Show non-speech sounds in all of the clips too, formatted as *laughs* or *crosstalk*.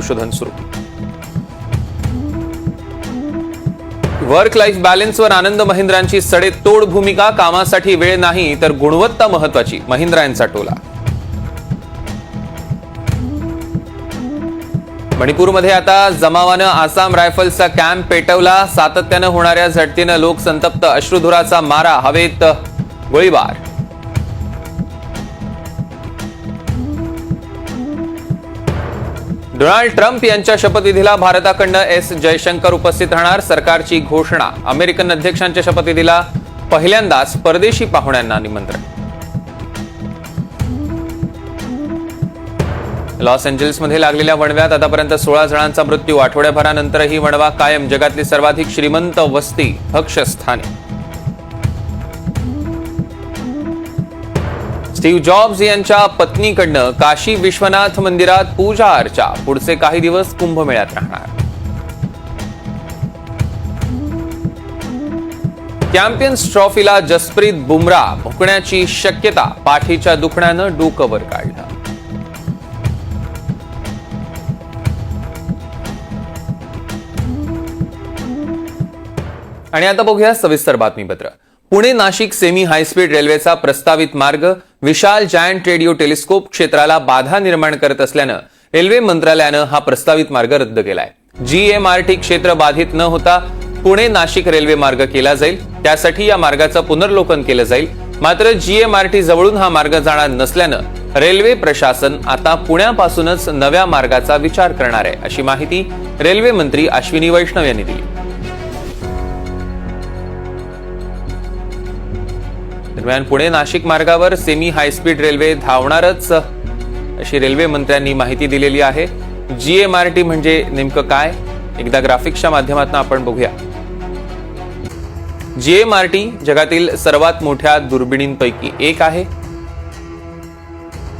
संशोधन सुरू work life बॅलन्सवर आनंद महिंद्रांची सडेतोड भूमिका कामासाठी वेळ नाही तर गुणवत्ता महत्वाची महिंद्रा यांचा टोला. मणिपूरमध्ये आता जमावानं आसाम रायफल्सचा कॅम्प पेटवला. सातत्यानं होणाऱ्या झटतीनं लोक संतप्त. अश्रुधुराचा मारा हवेत गोळीबार. डोनाल्ड ट्रम्प यांच्या शपथविधीला भारताकडनं एस जयशंकर उपस्थित राहणार सरकारची घोषणा. अमेरिकन अध्यक्षांच्या शपथविधीला पहिल्यांदाच परदेशी पाहुण्यांना निमंत्रण. लॉस एंजल्समध्ये लागलेल्या वणव्यात आतापर्यंत सोळा जणांचा मृत्यू. आठवड्याभरानंतरही वणवा कायम. जगातली सर्वाधिक श्रीमंत वस्ती भक्षस्थानी स्टीव्ह जॉब्स यांच्या पत्नीकडनं काशी विश्वनाथ मंदिरात पूजा अर्चा. पुढचे काही दिवस कुंभमेळ्यात राहणार. चॅम्पियन्स ट्रॉफीला जसप्रीत बुमराह भुकण्याची शक्यता पाठीच्या दुखण्यानं डोकं वर काढलं. आणि आता बघूया सविस्तर बातमीपत्र. पुणे नाशिक सेमी हायस्पीड रेल्वेचा प्रस्तावित मार्ग विशाल जायंट रेडिओ टेलिस्कोप क्षेत्राला बाधा निर्माण करत असल्यानं रेल्वे मंत्रालयानं हा प्रस्तावित मार्ग रद्द केलाय. जीएमआरटी क्षेत्र बाधित न होता पुणे नाशिक रेल्वे मार्ग केला जाईल. त्यासाठी या मार्गाचं पुनर्लोकन केलं जाईल. मात्र जीएमआरटी जवळून हा मार्ग जाणार नसल्यानं रेल्वे प्रशासन आता पुण्यापासूनच नव्या मार्गाचा विचार करणार आहे अशी माहिती रेल्वे मंत्री अश्विनी वैष्णव यांनी दिली. दरम्यान पुणे नाशिक मार्गावर सेमी हायस्पीड रेल्वे धावणारच अशी रेल्वे मंत्र्यांनी माहिती दिलेली आहे. जीएमआरटी म्हणजे नेमकं काय? एकदा ग्राफिक्सच्या माध्यमातून आपण बघूया. जीएमआरटी जगातील सर्वात मोठ्या दुर्बिणींपैकी एक आहे.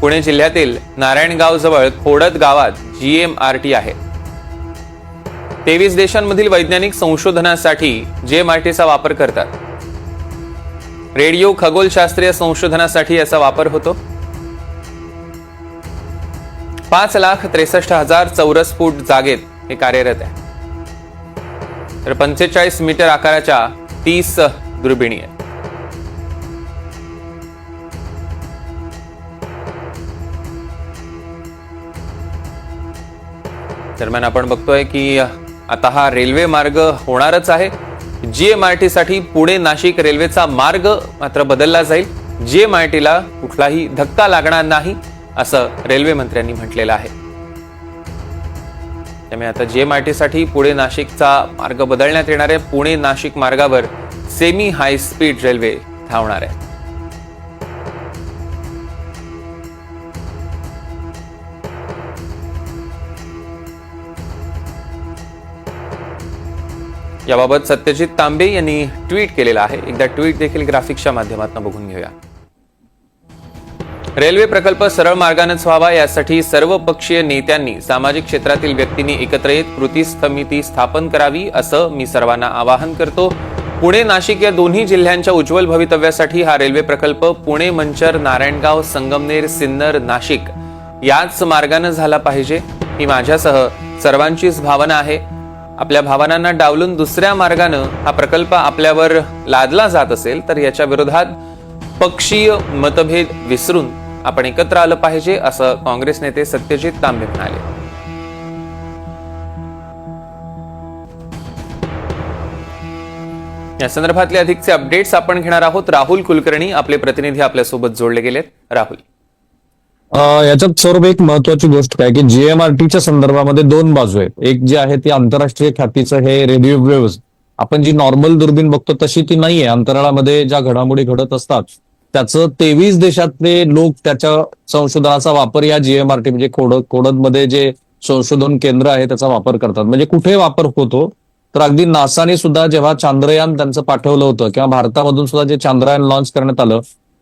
पुणे जिल्ह्यातील नारायणगाव जवळ खोडद गावात जीएमआरटी आहे. तेवीस देशांमधील वैज्ञानिक संशोधनासाठी जीएमआरटीचा वापर करतात. रेडिओ खगोलशास्त्रीय संशोधनासाठी याचा वापर होतो. पाच लाख त्रेसष्ट हजार चौरस फूट जागेत हे कार्यरत आहे. तर पंचेचाळीस मीटर आकाराच्या तीस दुर्बिणी आहेत. दरम्यान आपण बघतोय की आता हा रेल्वे मार्ग होणारच आहे. जीएमआरटी साठी पुणे नाशिक रेल्वेचा मार्ग मात्र बदलला जाईल. जीएमआरटीला कुठलाही धक्का लागणार नाही असं रेल्वे मंत्र्यांनी म्हटलेलं आहे. त्यामुळे आता जीएमआरटी साठी पुणे नाशिकचा मार्ग बदलण्यात येणार आहे. पुणे नाशिक मार्गावर सेमी हाय स्पीड रेल्वे धावणार आहे. याबाबत सत्यजित तांबे यांनी ट्विट केलेलं आहे. एकदा ट्विट देखील ग्राफिक्सच्या माध्यमातून बघून घेऊया. रेल्वे प्रकल्प सरळ मार्गानेच व्हावा यासाठी सर्व पक्षीय नेत्यांनी सामाजिक क्षेत्रातील व्यक्तींनी एकत्र येत कृती समिती स्थापन करावी असं मी सर्वांना आवाहन करतो. पुणे नाशिक या दोन्ही जिल्ह्यांच्या उज्ज्वल भवितव्यासाठी हा रेल्वे प्रकल्प पुणे मंचर नारायणगाव संगमनेर सिन्नर नाशिक याच मार्गानं झाला पाहिजे ही माझ्यासह सर्वांचीच भावना आहे. आपल्या भावनांना डावलून दुसऱ्या मार्गानं हा प्रकल्प आपल्यावर लादला जात असेल तर याच्या विरोधात पक्षीय मतभेद विसरून आपण एकत्र आलं पाहिजे असं काँग्रेस नेते सत्यजित तांबे म्हणाले. या संदर्भातले अधिकचे अपडेट्स आपण घेणार आहोत. राहुल कुलकर्णी आपले प्रतिनिधी आपल्यासोबत जोडले गेलेत. राहुल. याच्यात सौरभ एक महत्वाची गोष्ट काय की जीएमआरटीच्या संदर्भामध्ये दोन बाजू आहेत. एक जी आहे ती आंतरराष्ट्रीय ख्यातीचं हे रेडिओ वेव्ह आपण जी नॉर्मल दुर्बीण बघतो तशी ती नाहीये. अंतराळामध्ये ज्या घडामोडी घडत असतात त्याचं तेवीस देशातले लोक त्याच्या संशोधनाचा वापर या जीएमआरटी म्हणजे खोड खोडदमध्ये जे संशोधन केंद्र आहे त्याचा वापर करतात. म्हणजे कुठे वापर होतो? तर अगदी नासाने सुद्धा जेव्हा चांद्रयान त्यांचं पाठवलं होतं किंवा भारतामधून सुद्धा जे चांद्रयान लॉन्च करण्यात आलं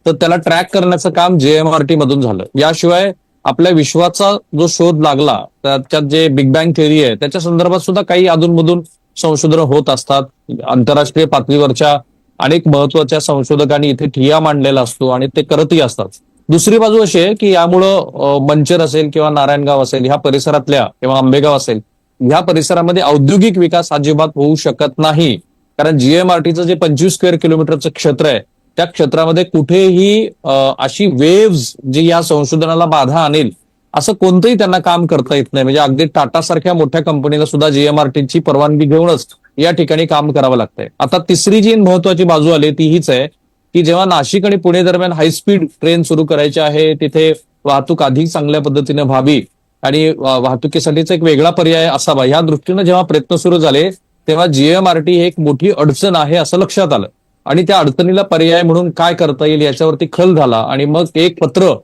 तर त्याला ट्रॅक करण्याचं काम जेएमआरटी मधून झालं. याशिवाय आपल्या विश्वाचा जो शोध लागला त्याच्यात जे बिग बँग थेअरी आहे त्याच्या संदर्भात सुद्धा काही अधूनमधून संशोधन होत असतात. आंतरराष्ट्रीय पातळीवरच्या अनेक महत्त्वाच्या संशोधकांनी इथे ठिया मांडलेला असतो आणि ते करतही असतात. दुसरी बाजू अशी आहे की यामुळं मंचर असेल किंवा नारायणगाव असेल ह्या परिसरातल्या किंवा आंबेगाव असेल ह्या परिसरामध्ये औद्योगिक विकास अजिबात होऊ शकत नाही. कारण जीएमआरटीचं जे पंचवीस स्क्वेअर किलोमीटरचं क्षेत्र आहे त्या क्षेत्रामध्ये कुठेही अशी वेव्ज जी या संशोधनाला बाधा आणेल असं कोणतंही त्यांना काम करता येत नाही. म्हणजे अगदी टाटा सारख्या मोठ्या कंपनीला सुद्धा जीएमआरटीची परवानगी घेऊनच या ठिकाणी काम करावं लागतंय. आता तिसरी जी महत्वाची बाजू आली ती हीच आहे की जेव्हा नाशिक आणि पुणे दरम्यान हायस्पीड ट्रेन सुरू करायची आहे तिथे वाहतूक अधिक चांगल्या पद्धतीने व्हावी आणि वाहतुकीसाठीचा एक वेगळा पर्याय असावा. या दृष्टीनं जेव्हा प्रयत्न सुरू झाले तेव्हा जीएमआरटी ही एक मोठी अडचण आहे असं लक्षात आलं. आणि त्या अडचणीला पर्याय म्हणून काय करता येईल याच्यावरती खल झाला. आणि मग एक पत्र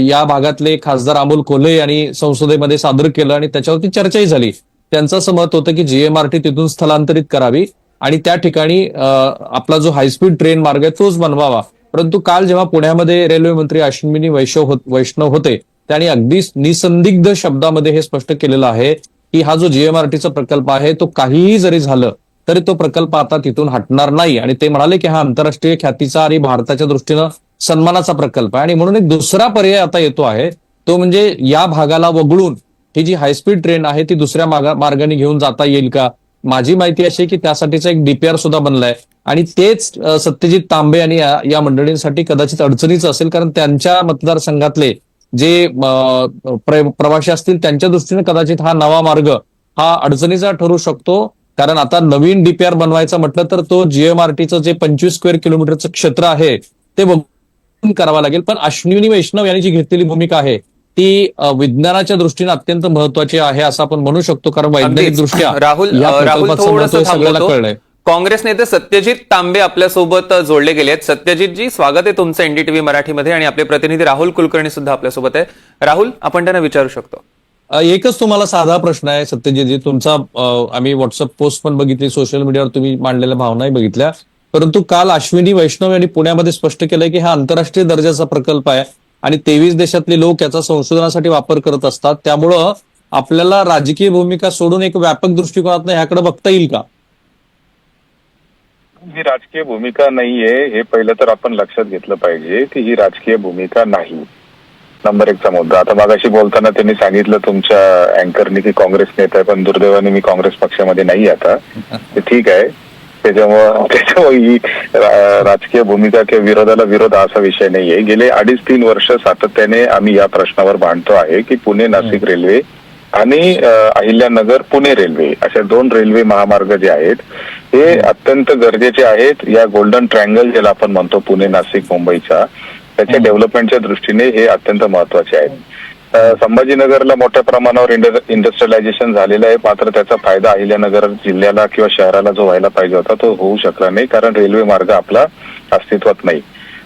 या भागातले खासदार अमोल कोल्हे यांनी संसदेमध्ये सादर केलं आणि त्याच्यावरती चर्चाही झाली. त्यांचं असं मत होतं की जीएमआरटी तिथून स्थलांतरित करावी आणि त्या ठिकाणी आपला जो हायस्पीड ट्रेन मार्ग आहे तोच बनवावा. परंतु काल जेव्हा पुण्यामध्ये रेल्वे मंत्री अश्विनी वैष्णव होत- वैष्णव होते त्यांनी अगदी निसंदिग्ध शब्दामध्ये हे स्पष्ट केलेलं आहे की हा जो जीएमआरटीचा प्रकल्प आहे तो काहीही जरी झालं तरी तो प्रकल्प आता तिथून हटणार नाही. आणि ते म्हणाले की हा आंतरराष्ट्रीय ख्यातीचा आणि भारताच्या दृष्टीनं सन्मानाचा प्रकल्प आहे. आणि म्हणून एक दुसरा पर्याय आता येतो आहे. तो म्हणजे या भागाला वगळून ही जी हायस्पीड ट्रेन आहे ती दुसऱ्या मार्गाने घेऊन जाता येईल का? माझी माहिती अशी आहे की त्यासाठीचा एक डीपीआर सुद्धा बनलाय. आणि तेच सत्यजित तांबे आणि या मंडळींसाठी कदाचित अडचणीचं असेल कारण त्यांच्या मतदारसंघातले जे प्रवासी असतील त्यांच्या दृष्टीने कदाचित हा नवा मार्ग हा अडचणीचा ठरू शकतो. कारण आता नवीन डीपीआर बनवायचा म्हटलं तर तो जीएमआरटीचं जे पंचवीस स्क्वेअर किलोमीटरचं क्षेत्र आहे ते बघून करावा लागेल. पण अश्विनी वैष्णव यांनी जी घेतलेली भूमिका आहे ती विज्ञानाच्या दृष्टीने अत्यंत महत्वाची आहे असं आपण म्हणू शकतो. कारण वैज्ञानिक. दृष्ट्या *laughs* राहुल राहुल सगळ्याला. कळलंय. काँग्रेस नेते सत्यजित तांबे आपल्यासोबत जोडले गेले आहेत. सत्यजितजी स्वागत आहे तुमचं एनडीटीव्ही मराठीमध्ये आणि आपले प्रतिनिधी राहुल कुलकर्णी सुद्धा आपल्यासोबत आहे राहुल आपण त्यांना विचारू शकतो. एकच तुम्हाला साधा प्रश्न आहे सत्यजितजी. तुमचा आम्ही व्हॉट्सअप पोस्ट पण बघितली सोशल मीडियावर तुम्ही मांडलेल्या भावनाही बघितल्या. परंतु काल अश्विनी वैष्णव यांनी पुण्यामध्ये स्पष्ट केलंय की हा आंतरराष्ट्रीय दर्जाचा प्रकल्प आहे आणि तेवीस देशातले लोक याचा संशोधनासाठी वापर करत असतात. त्यामुळं आपल्याला राजकीय भूमिका सोडून एक व्यापक दृष्टिकोनातून ह्याकडे बघता येईल का? ही राजकीय भूमिका नाहीये हे पहिलं तर आपण लक्षात घेतलं पाहिजे की ही राजकीय भूमिका नाही. नंबर एकचा मुद्दा. आता मागाशी बोलताना त्यांनी सांगितलं तुमच्या अँकरनी की काँग्रेस नेता आहे पण दुर्दैवाने मी काँग्रेस पक्षामध्ये नाही आता. ते ठीक आहे. त्याच्यामुळं *laughs* त्याच्यामुळे ही राजकीय भूमिका किंवा विरोधाला विरोध असा विषय नाहीये. गेले अडीच तीन वर्ष सातत्याने आम्ही या प्रश्नावर भांडतो आहे की पुणे नाशिक रेल्वे आणि अहिल्यानगर पुणे रेल्वे अशा दोन रेल्वे महामार्ग जे आहेत हे अत्यंत गरजेचे आहेत. या गोल्डन ट्रँगल ज्याला आपण म्हणतो पुणे नाशिक मुंबईच्या त्याच्या डेव्हलपमेंटच्या दृष्टीने हे अत्यंत महत्त्वाचे आहेत. अ, संभाजीनगरला मोठ्या प्रमाणावर इंडस्ट्रियलायझेशन झालेलं आहे. मात्र त्याचा फायदा अहिल्यानगर जिल्ह्याला किंवा शहराला जो व्हायला पाहिजे होता तो होऊ शकला नाही. कारण रेल्वे मार्ग आपला अस्तित्वात नाही.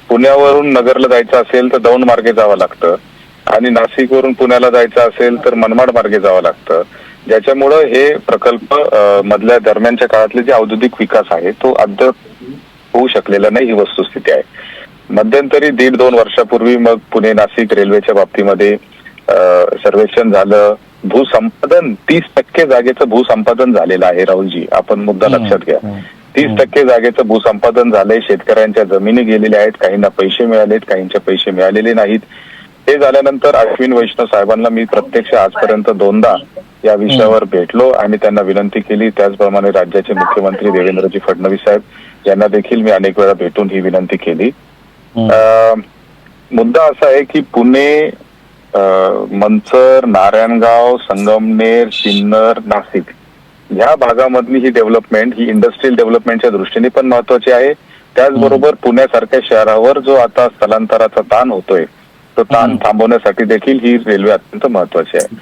पुण्यावरून नगरला जायचं असेल तर दौंड मार्गे जावं लागतं. आणि नाशिकवरून पुण्याला जायचं असेल तर मनमाड मार्गे जावं लागतं. ज्याच्यामुळं हे प्रकल्प मधल्या दरम्यानच्या काळातले जे औद्योगिक विकास आहे तो अद्याप होऊ शकलेला नाही ही वस्तुस्थिती आहे. मध्यंतरी दीड दोन वर्षापूर्वी मग पुणे नाशिक रेल्वेच्या बाबतीमध्ये सर्वेक्षण झालं. भूसंपादन तीस टक्के जागेचं भूसंपादन झालेलं आहे राहुलजी. आपण मुद्दा लक्षात घ्या. तीस टक्के जागेचं भूसंपादन झालंय. शेतकऱ्यांच्या जमिनी गेलेल्या आहेत. काहींना पैसे मिळालेत काहींचे पैसे मिळालेले नाहीत. हे झाल्यानंतर अश्विन वैष्णव साहेबांना मी प्रत्यक्ष आजपर्यंत दोनदा या विषयावर भेटलो आणि त्यांना विनंती केली. त्याचप्रमाणे राज्याचे मुख्यमंत्री देवेंद्रजी फडणवीस साहेब यांना देखील मी अनेक वेळा भेटून ही विनंती केली. मुद्दा असा आहे की पुणे मंचर नारायणगाव संगमनेर सिन्नर नाशिक ह्या भागामधली ही डेव्हलपमेंट ही इंडस्ट्रियल डेव्हलपमेंटच्या दृष्टीने पण महत्वाची आहे. त्याचबरोबर पुण्यासारख्या शहरावर जो आता स्थलांतराचा ताण होतोय तो ताण थांबवण्यासाठी देखील ही रेल्वे अत्यंत महत्वाची आहे.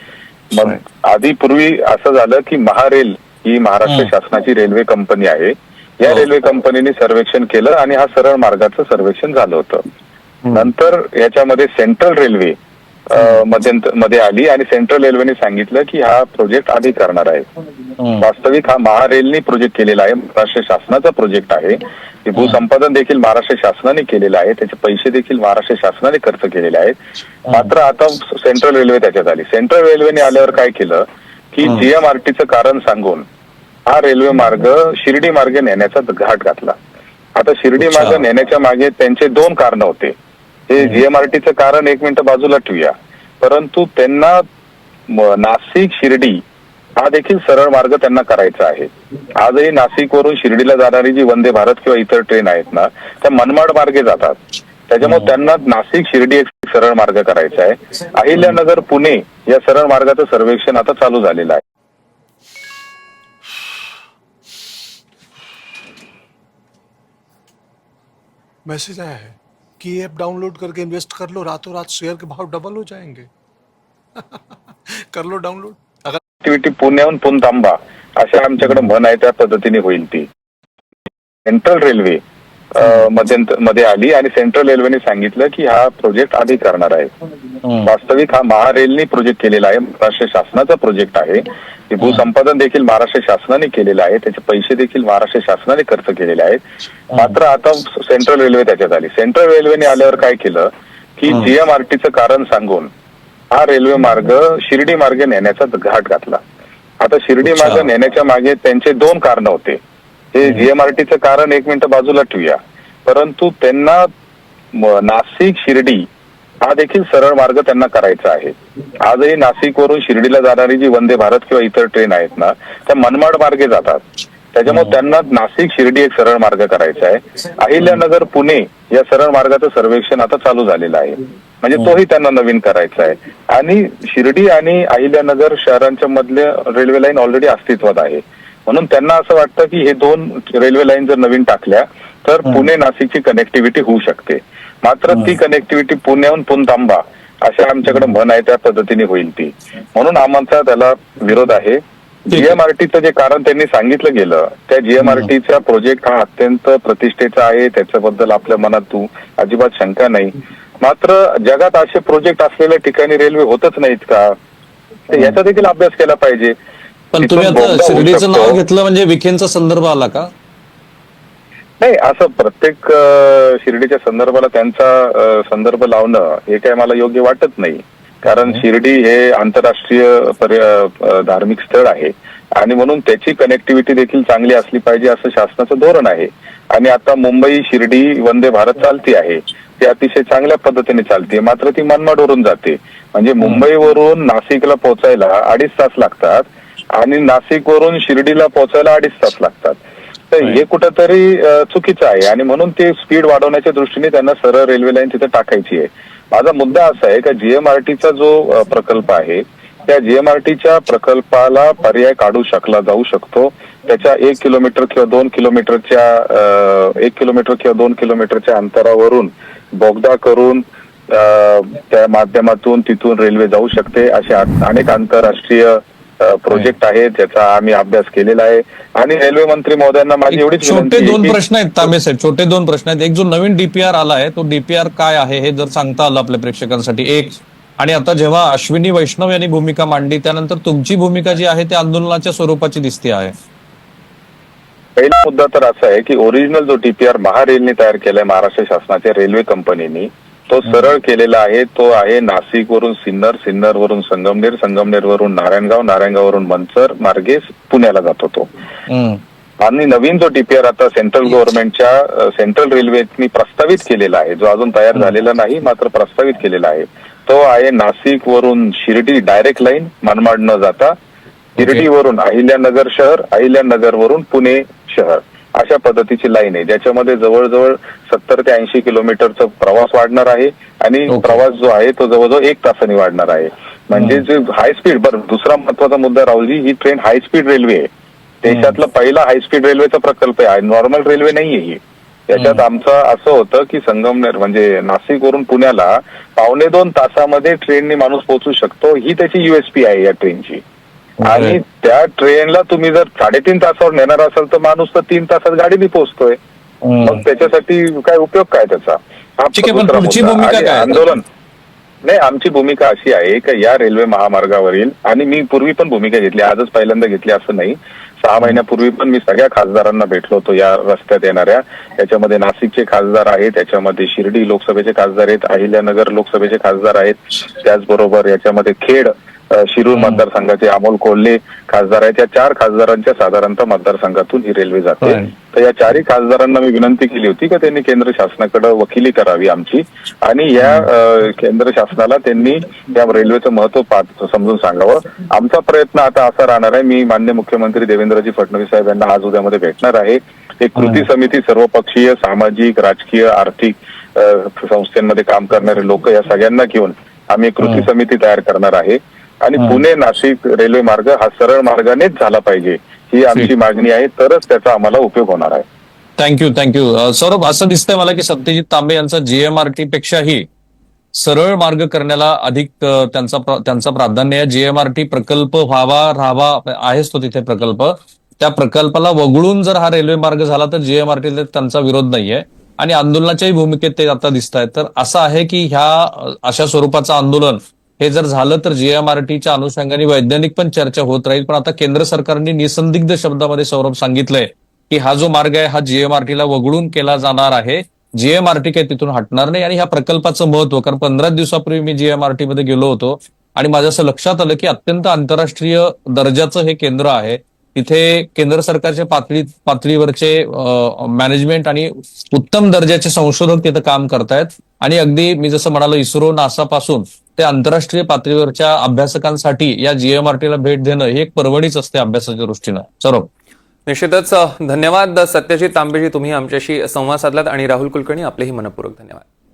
मग आधी पूर्वी असं झालं की महारेल ही महाराष्ट्र. शासनाची रेल्वे कंपनी आहे. या हो. रेल्वे कंपनीने सर्वेक्षण केलं आणि हा सरळ मार्गाचं सर्वेक्षण झालं होतं. नंतर याच्यामध्ये सेंट्रल रेल्वे मध्ये आली आणि सेंट्रल रेल्वेने सांगितलं की हा प्रोजेक्ट आधी करणार आहे. वास्तविक हा महारेलने प्रोजेक्ट केलेला आहे. महाराष्ट्र शासनाचा प्रोजेक्ट आहे. भूसंपादन देखील महाराष्ट्र शासनाने केलेलं आहे. त्याचे पैसे देखील महाराष्ट्र शासनाने खर्च केलेले आहेत. मात्र आता सेंट्रल रेल्वे त्याच्यात आली. सेंट्रल रेल्वेने आल्यावर काय केलं की. जीएमआरटीचं कारण सांगून हा रेल्वे मार्ग शिर्डी मार्गे नेण्याचा घाट घातला. आता शिर्डी. मार्ग नेण्याच्या मागे त्यांचे दोन कारण होते. हे जीएमआरटीचं कारण एक मिनिट बाजूला ठेवूया. परंतु त्यांना नाशिक शिर्डी हा देखील सरळ मार्ग त्यांना करायचा आहे. आजही नाशिक वरून शिर्डीला जाणारी जी वंदे भारत किंवा इतर ट्रेन आहेत ना त्या मनमाड मार्गे जातात. त्याच्यामुळे त्यांना नाशिक शिर्डी एक सरळ मार्ग करायचा आहे. अहिल्यानगर पुणे या सरळ मार्गाचं सर्वेक्षण आता चालू झालेलं आहे. मैसेज आया है कि ये ऐप डाउनलोड करके इन्वेस्ट कर लो रातों रात शेयर के भाव डबल हो जाएंगे। *laughs* कर लो डाउनलोड। अगर ऍक्टिव्हिटी पुण्याहून पुनतांबा अशा आमच्याकडे म्हण आहे त्या पद्धतीने होईल ती. सेंट्रल रेल्वे मध्ये आली आणि सेंट्रल रेल्वेने सांगितलं की हा प्रोजेक्ट आधी करणार आहे. वास्तविक हा महारेलनी प्रोजेक्ट केलेला आहे. महाराष्ट्र शासनाचा प्रोजेक्ट आहे. भूसंपादन देखील महाराष्ट्र शासनाने केलेलं आहे. त्याचे पैसे देखील महाराष्ट्र शासनाने खर्च केलेले आहेत. मात्र आता सेंट्रल रेल्वे त्याच्यात आली. सेंट्रल रेल्वेने आल्यावर काय केलं? की जीएमआरटीचं कारण सांगून हा रेल्वे मार्ग शिर्डी मार्गे नेण्याचा घाट घातला. आता शिर्डी. मार्ग नेण्याच्या मागे त्यांचे दोन कारण होते. हे जीएमआरटीचं कारण एक मिनिट बाजूला ठेवूया. परंतु त्यांना नाशिक शिर्डी हा देखील सरळ मार्ग त्यांना करायचा आहे. आजही नाशिक वरून शिर्डीला जाणारी जी वंदे भारत किंवा इतर ट्रेन आहेत ना त्या मनमाड मार्गे जातात. त्याच्यामुळे त्यांना नाशिक शिर्डी एक सरळ मार्ग करायचा आहे. अहिल्यानगर पुणे या सरळ मार्गाचं सर्वेक्षण आता चालू झालेलं आहे. म्हणजे तोही त्यांना नवीन करायचा आहे. आणि शिर्डी आणि अहिल्यानगर शहरांच्या मधले रेल्वे लाईन ऑलरेडी अस्तित्वात आहे. म्हणून त्यांना असं वाटतं की हे दोन रेल्वे लाईन जर नवीन टाकल्या तर पुणे नाशिकची कनेक्टिव्हिटी होऊ शकते. मात्र ती कनेक्टिव्हिटी पुण्याहून पुनतांबा अशा आमच्याकडे म्हण आहे त्या पद्धतीने होईल ती. म्हणून आमचा त्याला विरोध आहे. जीएमआरटीचं जे कारण त्यांनी सांगितलं गेलं त्या जीएमआरटीचा प्रोजेक्ट हा. अत्यंत प्रतिष्ठेचा आहे त्याच्याबद्दल आपल्या मनात तू अजिबात शंका नाही. मात्र जगात असे प्रोजेक्ट असलेल्या ठिकाणी रेल्वे होतच नाहीत का? याचा देखील अभ्यास केला पाहिजे. पण तुम्ही आता शिर्डीचं नाव. घेतलं म्हणजे विखेंचा संदर्भ आला का? नाही असं प्रत्येक शिर्डीच्या संदर्भाला त्यांचा संदर्भ लावणं हे काय मला योग्य वाटत नाही. कारण शिर्डी हे आंतरराष्ट्रीय धार्मिक स्थळ आहे. आणि म्हणून त्याची कनेक्टिव्हिटी देखील चांगली असली पाहिजे असं शासनाचं धोरण आहे. आणि आता मुंबई शिर्डी वंदे भारत चालती आहे. ती अतिशय चांगल्या पद्धतीने चालते. मात्र ती मनमाडवरून जाते. म्हणजे मुंबईवरून नाशिकला पोहोचायला अडीच तास लागतात. आणि नाशिकवरून शिर्डीला पोहोचायला अडीच तास लागतात. तर हे कुठंतरी चुकीचं आहे. आणि म्हणून ते स्पीड वाढवण्याच्या दृष्टीने त्यांना सरळ रेल्वे लाईन तिथे टाकायची आहे. माझा मुद्दा असा आहे का जीएमआरटीचा जो प्रकल्प आहे त्या जीएमआरटीच्या प्रकल्पाला पर्याय काढू शकला जाऊ शकतो. त्याच्या एक किलोमीटर किंवा दोन किलोमीटरच्या एक किलोमीटर किंवा दोन किलोमीटरच्या अंतरावरून बोगदा करून त्या माध्यमातून तिथून रेल्वे जाऊ शकते. असे अनेक आंतरराष्ट्रीय प्रोजेक्ट आहेत त्याचा आम्ही अभ्यास केलेला आहे. आणि रेल्वे मंत्री महोदयांना माझी एक एवढीच छोटे आहे दोन प्रश्न आहेत तांबे साहेब. छोटे दोन प्रश्न आहेत. एक जो नवीन डीपीआर आलाय तो डीपीआर काय आहे हे जर सांगता आलं आपल्या प्रेक्षकांसाठी. एक आणि आता जेव्हा अश्विनी वैष्णव यांनी भूमिका मांडली त्यानंतर तुमची भूमिका जी आहे ती आंदोलनाच्या स्वरूपाची दिसते आहे. पहिला मुद्दा तर असा आहे की ओरिजिनल जो टीपीआर महारेलने तयार केलाय महाराष्ट्र शासनाच्या रेल्वे कंपनीनी तो सरळ केलेला आहे. तो आहे नाशिक वरून सिन्नर सिन्नर वरून संगमनेर संगमनेर वरून नारायणगाव नारायणगाव मनसर मार्गे पुण्याला जातो तो. आणि नवीन जो टीपीआर आता सेंट्रल गव्हर्नमेंटच्या सेंट्रल रेल्वेनी प्रस्तावित केलेला आहे. जो अजून तयार झालेला नाही मात्र प्रस्तावित केलेला आहे. तो आहे नाशिक वरून शिर्डी डायरेक्ट लाईन मनमाड न जाता शिर्डीवरून अहिल्यानगर शहर अहिल्यानगर वरून पुणे शहर. अशा पद्धतीची लाईन आहे. ज्याच्यामध्ये जवळजवळ सत्तर ते ऐंशी किलोमीटरचा प्रवास वाढणार आहे आणि. प्रवास जो आहे तो जवळजवळ एक तासाने वाढणार आहे. म्हणजे जे हाय स्पीड बरं दुसरा महत्त्वाचा मुद्दा राहुलजी ही ट्रेन हाय स्पीड रेल्वे आहे. देशातला पहिला हाय स्पीड रेल्वेचा प्रकल्प आहे. नॉर्मल रेल्वे नाहीये ही. याच्यात आमचं असं होतं की संगमनेर म्हणजे नाशिक वरून पुण्याला पावणे दोन तासामध्ये ट्रेनने माणूस पोहोचू शकतो. ही त्याची युएसपी आहे या ट्रेनची आणि त्या ट्रेनला तुम्ही जर साडेतीन तासावर नेणार असाल तर माणूस तर तीन तासात गाडीने पोहोचतोय. मग त्याच्यासाठी काय उपयोग काय त्याचा? हा? आंदोलन. नाही आमची भूमिका अशी आहे की या रेल्वे महामार्गावरील आणि मी पूर्वी पण भूमिका घेतली आजच पहिल्यांदा घेतली असं नाही. सहा महिन्यापूर्वी पण मी सगळ्या खासदारांना भेटलो होतो या रस्त्यात येणाऱ्या. त्याच्यामध्ये नाशिकचे खासदार आहेत त्याच्यामध्ये शिर्डी लोकसभेचे खासदार आहेत अहिल्यानगर लोकसभेचे खासदार आहेत. त्याचबरोबर याच्यामध्ये खेड शिरूर मतदारसंघाचे अमोल कोल्हे खासदार आहेत. या चार खासदारांच्या साधारणतः मतदारसंघातून ही रेल्वे जाते. तर या चारही खासदारांना मी विनंती केली होती की त्यांनी केंद्र शासनाकडे वकिली करावी आमची. आणि या केंद्र शासनाला त्यांनी या रेल्वेचं महत्त्व समजून सांगावं. आमचा प्रयत्न आता असा राहणार आहे. मी मान्य मुख्यमंत्री देवेंद्रजी फडणवीस साहेब यांना आज उद्यामध्ये भेटणार आहे. एक कृती समिती सर्वपक्षीय सामाजिक राजकीय आर्थिक संस्थांमध्ये काम करणारे लोक या सगळ्यांना घेऊन आम्ही एक कृती समिती तयार करणार आहे. आणि पुणे नाशिक रेल्वे मार्ग हा सरळ मार्गानेच झाला पाहिजे ही आमची मागणी आहे. तरच त्याचा आम्हाला उपयोग होणार आहे. थँक्यू थँक्यू सौरभ असं दिसतंय मला की सत्यजित तांबे यांचा जीएमआरटी पेक्षाही सरळ मार्ग करण्याला अधिक त्यांचा त्यांचा प्राधान्य आहे. जीएमआरटी प्रकल्प व्हावा राहावा आहेच तो तिथे प्रकल्प. त्या प्रकल्पाला वगळून जर हा रेल्वे मार्ग झाला तर जीएमआरटीला त्यांचा विरोध नाहीये. आणि आंदोलनाच्याही भूमिकेत ते आता दिसत आहेत तर असं आहे की ह्या अशा स्वरूपाचं आंदोलन हे जर झालं तर जीएमआरटीच्या अनुषंगाने वैज्ञानिक पण चर्चा होत राहील. पण आता केंद्र सरकारने निसंदिग्ध शब्दामध्ये सौरभ सांगितलंय की हा जो मार्ग आहे हा जीएमआरटीला वगळून केला जाणार आहे. जीएमआरटी काही तिथून हटणार नाही आणि ह्या प्रकल्पाचं महत्त्व कारण पंधरा दिवसापूर्वी मी जीएमआरटी मध्ये गेलो होतो आणि माझ्या असं लक्षात आलं की अत्यंत आंतरराष्ट्रीय दर्जाचं हे केंद्र आहे. तिथे केंद्र सरकारच्या पातळी पातळीवरचे मॅनेजमेंट आणि उत्तम दर्जाचे संशोधक तिथं काम करतायत. आणि अगदी मी जसं म्हणालो इस्रो नासा पासून ते आंतरराष्ट्रीय पातळीवरच्या अभ्यासकांसाठी या जीएमआरटीला भेट देणं ही एक परवणीच असते अभ्यासाच्या दृष्टीनं. सौरभ. निश्चितच धन्यवाद सत्यजित तांबेजी तुम्ही आमच्याशी संवाद साधलात आणि राहुल कुलकर्णी आपलेही मनपूर्वक धन्यवाद.